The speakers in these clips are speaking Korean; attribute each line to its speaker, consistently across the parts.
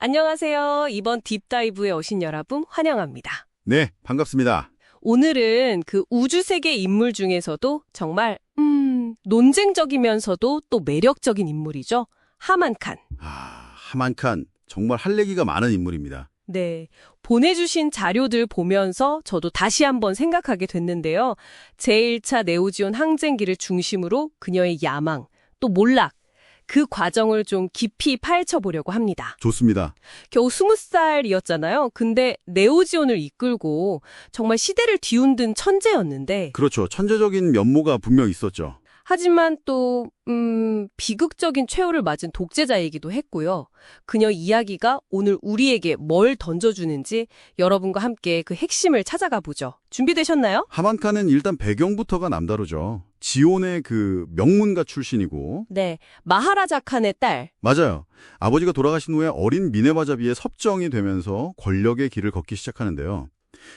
Speaker 1: 안녕하세요. 이번 딥다이브에 오신 여러분 환영합니다.
Speaker 2: 네, 반갑습니다.
Speaker 1: 오늘은 그 우주세계 인물 중에서도 정말 음, 논쟁적이면서도 또 매력적인 인물이죠. 하만칸.
Speaker 2: 아, 하만칸 정말 할 얘기가 많은 인물입니다.
Speaker 1: 네. 보내주신 자료들 보면서 저도 다시 한번 생각하게 됐는데요. 제1차 네오지온 항쟁기를 중심으로 그녀의 야망, 또 몰락, 그 과정을 좀 깊이 파헤쳐 보려고 합니다.
Speaker 2: 좋습니다.
Speaker 1: 겨우 20살이었잖아요. 근데 네오지온을 이끌고 정말 시대를 뒤흔든 천재였는데
Speaker 2: 그렇죠. 천재적인 면모가 분명 있었죠.
Speaker 1: 하지만 또 음, 비극적인 최후를 맞은 독재자이기도 했고요. 그녀 이야기가 오늘 우리에게 뭘 던져주는지 여러분과 함께 그 핵심을 찾아가 보죠. 준비되셨나요?
Speaker 2: 하만칸은 일단 배경부터가 남다르죠. 지온의 그 명문가 출신이고
Speaker 1: 네, 마하라자 칸의 딸.
Speaker 2: 맞아요. 아버지가 돌아가신 후에 어린 미네바자비의 섭정이 되면서 권력의 길을 걷기 시작하는데요.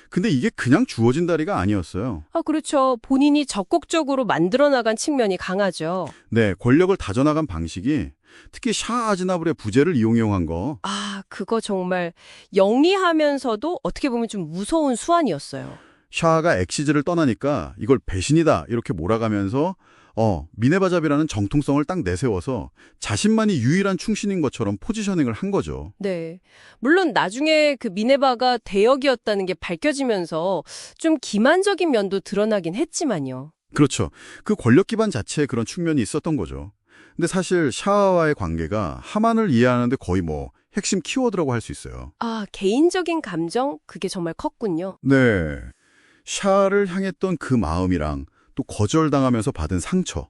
Speaker 2: 근데 이게 그냥 주어진 다리가 아니었어요.
Speaker 1: 아, 그렇죠. 본인이 적극적으로 만들어 나간 측면이 강하죠.
Speaker 2: 네, 권력을 다져나간 방식이 특히 샤 아즈나블의 부재를 이용한 거
Speaker 1: 아, 그거 정말 영리하면서도 어떻게 보면 좀 무서운 수완이었어요.
Speaker 2: 샤가 엑시즈를 떠나니까 이걸 배신이다 이렇게 몰아가면서 어 미네바잡이라는 정통성을 딱 내세워서 자신만이 유일한 충신인 것처럼 포지셔닝을 한 거죠.
Speaker 1: 네. 물론 나중에 그 미네바가 대역이었다는 게 밝혀지면서 좀 기만적인 면도 드러나긴 했지만요.
Speaker 2: 그렇죠. 그 권력 기반 자체에 그런 측면이 있었던 거죠. 근데 사실 샤와의 관계가 하만을 이해하는데 거의 뭐 핵심 키워드라고 할 수 있어요.
Speaker 1: 아, 개인적인 감정? 그게 정말 컸군요.
Speaker 2: 네. 샤를 향했던 그 마음이랑 또 거절당하면서 받은 상처.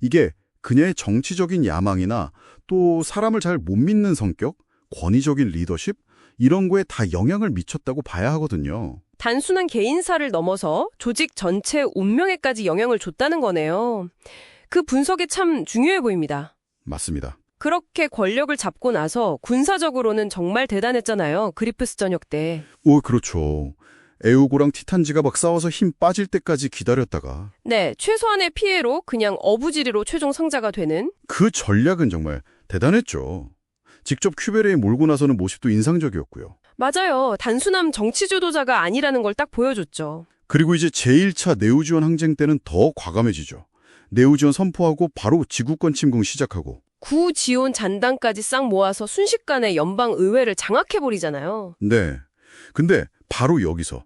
Speaker 2: 이게 그녀의 정치적인 야망이나 또 사람을 잘 못 믿는 성격, 권위적인 리더십 이런 거에 다 영향을 미쳤다고 봐야 하거든요.
Speaker 1: 단순한 개인사를 넘어서 조직 전체 운명에까지 영향을 줬다는 거네요. 그 분석이 참 중요해 보입니다.
Speaker 2: 맞습니다.
Speaker 1: 그렇게 권력을 잡고 나서 군사적으로는 정말 대단했잖아요. 그리프스 전역 때.
Speaker 2: 오, 그렇죠. 에우고랑 티탄지가 막 싸워서 힘 빠질 때까지 기다렸다가
Speaker 1: 네, 최소한의 피해로 그냥 어부지리로 최종 성자가 되는
Speaker 2: 그 전략은 정말 대단했죠. 직접 큐베레에 몰고 나서는 모습도 인상적이었고요.
Speaker 1: 맞아요. 단순한 정치 주도자가 아니라는 걸 딱 보여줬죠.
Speaker 2: 그리고 이제 제1차 네우지원 항쟁 때는 더 과감해지죠. 네우지원 선포하고 바로 지구권 침공 시작하고
Speaker 1: 구 지온 잔당까지 싹 모아서 순식간에 연방 의회를 장악해버리잖아요.
Speaker 2: 네. 근데 바로 여기서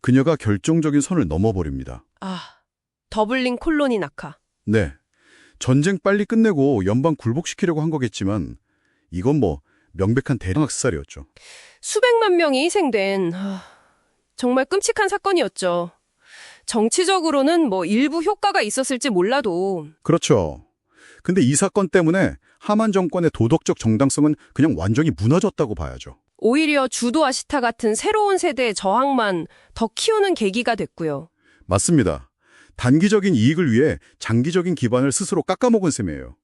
Speaker 2: 그녀가 결정적인 선을 넘어버립니다.
Speaker 1: 아, 더블링 콜로니 낙하.
Speaker 2: 네. 전쟁 빨리 끝내고 연방 굴복시키려고 한 거겠지만 이건 뭐 명백한 대량 학살이었죠.
Speaker 1: 수백만 명이 희생된 하, 정말 끔찍한 사건이었죠. 정치적으로는 뭐 일부 효과가 있었을지 몰라도
Speaker 2: 그렇죠. 근데 이 사건 때문에 하만 정권의 도덕적 정당성은 그냥 완전히 무너졌다고 봐야죠.
Speaker 1: 오히려 주도 아시타 같은 새로운 세대의 저항만 더 키우는 계기가 됐고요.
Speaker 2: 맞습니다. 단기적인 이익을 위해 장기적인 기반을 스스로 깎아먹은 셈이에요.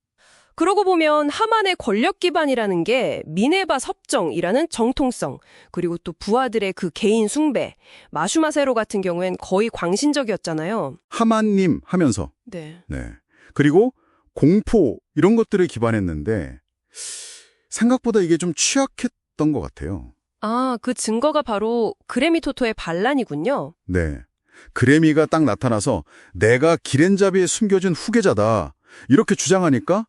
Speaker 1: 그러고 보면 하만의 권력 기반이라는 게 미네바 섭정이라는 정통성, 그리고 또 부하들의 그 개인 숭배, 마슈마세로 같은 경우엔 거의 광신적이었잖아요.
Speaker 2: 하만님 하면서
Speaker 1: 네.
Speaker 2: 네. 그리고 공포 이런 것들을 기반했는데 생각보다 이게 좀 취약했 던 것 같아요.
Speaker 1: 아, 그 증거가 바로 그레미토토의 반란이군요.
Speaker 2: 네. 그레미가 딱 나타나서 내가 기렌자비에 숨겨진 후계자다 이렇게 주장하니까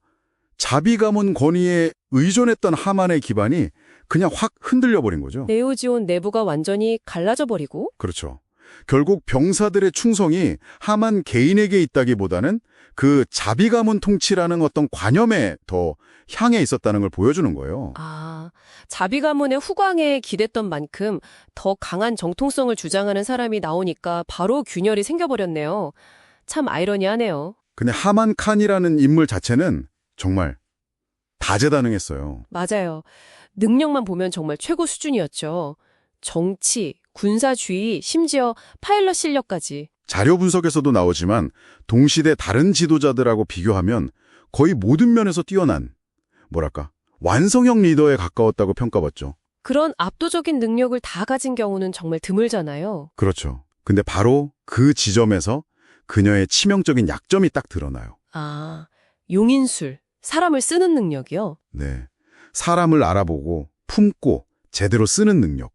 Speaker 2: 자비 가문 권위에 의존했던 하만의 기반이 그냥 확 흔들려 버린 거죠.
Speaker 1: 네오지온 내부가 완전히 갈라져 버리고
Speaker 2: 그렇죠. 결국 병사들의 충성이 하만 개인에게 있다기보다는 그 자비 가문 통치라는 어떤 관념에 더 향해 있었다는 걸 보여주는 거예요.
Speaker 1: 아, 자비 가문의 후광에 기댔던 만큼 더 강한 정통성을 주장하는 사람이 나오니까 바로 균열이 생겨버렸네요. 참 아이러니하네요.
Speaker 2: 근데 하만 칸이라는 인물 자체는 정말 다재다능했어요.
Speaker 1: 맞아요. 능력만 보면 정말 최고 수준이었죠. 정치, 군사주의, 심지어 파일럿 실력까지.
Speaker 2: 자료 분석에서도 나오지만 동시대 다른 지도자들하고 비교하면 거의 모든 면에서 뛰어난 뭐랄까 완성형 리더에 가까웠다고 평가받죠.
Speaker 1: 그런 압도적인 능력을 다 가진 경우는 정말 드물잖아요.
Speaker 2: 그렇죠. 근데 바로 그 지점에서 그녀의 치명적인 약점이 딱 드러나요.
Speaker 1: 아, 용인술, 사람을 쓰는 능력이요?
Speaker 2: 네. 사람을 알아보고 품고 제대로 쓰는 능력.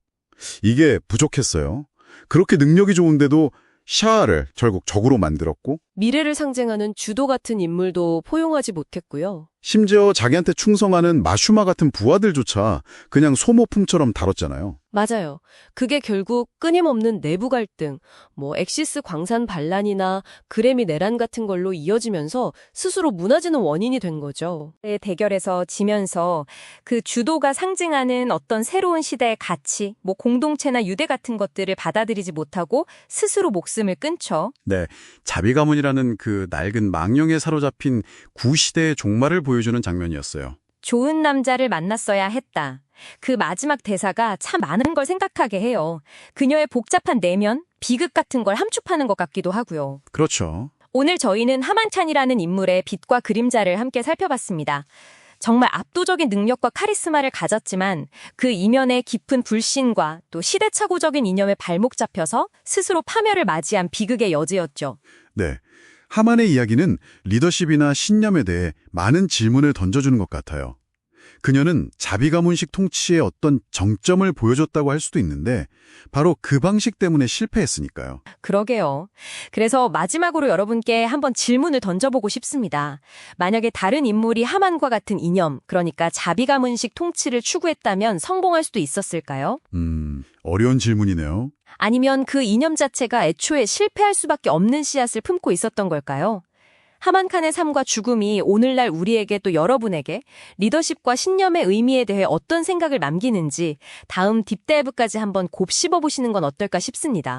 Speaker 2: 이게 부족했어요. 그렇게 능력이 좋은데도 샤를 결국 적으로 만들었고
Speaker 1: 미래를 상징하는 주도 같은 인물도 포용하지 못했고요.
Speaker 2: 심지어 자기한테 충성하는 마슈마 같은 부하들조차 그냥 소모품처럼 다뤘잖아요.
Speaker 1: 맞아요. 그게 결국 끊임없는 내부 갈등, 뭐 엑시스 광산 반란이나 그래미 내란 같은 걸로 이어지면서 스스로 무너지는 원인이 된 거죠.
Speaker 3: 의 대결에서 지면서 그 주도가 상징하는 어떤 새로운 시대의 가치, 뭐 공동체나 유대 같은 것들을 받아들이지 못하고 스스로 목숨을 끊죠.
Speaker 4: 네, 자비가문이라는 그 낡은 망령에 사로잡힌 구시대의 종말을 보여주는 장면이었어요.
Speaker 3: 좋은 남자를 만났어야 했다. 그 마지막 대사가 참 많은 걸 생각하게 해요. 그녀의 복잡한 내면, 비극 같은 걸 함축하는 것 같기도 하고요.
Speaker 4: 그렇죠.
Speaker 3: 오늘 저희는 하만찬이라는 인물의 빛과 그림자를 함께 살펴봤습니다. 정말 압도적인 능력과 카리스마를 가졌지만 그 이면의 깊은 불신과 또 시대착오적인 이념에 발목 잡혀서 스스로 파멸을 맞이한 비극의 여지였죠.
Speaker 2: 네. 하만의 이야기는 리더십이나 신념에 대해 많은 질문을 던져주는 것 같아요. 그녀는 자비 가문식 통치의 어떤 정점을 보여줬다고 할 수도 있는데 바로 그 방식 때문에 실패했으니까요.
Speaker 3: 그러게요. 그래서 마지막으로 여러분께 한번 질문을 던져보고 싶습니다. 만약에 다른 인물이 하만과 같은 이념, 그러니까 자비 가문식 통치를 추구했다면 성공할 수도 있었을까요?
Speaker 2: 음, 어려운 질문이네요.
Speaker 3: 아니면 그 이념 자체가 애초에 실패할 수밖에 없는 씨앗을 품고 있었던 걸까요? 하만칸의 삶과 죽음이 오늘날 우리에게 또 여러분에게 리더십과 신념의 의미에 대해 어떤 생각을 남기는지 다음 딥다이브까지 한번 곱씹어 보시는 건 어떨까 싶습니다.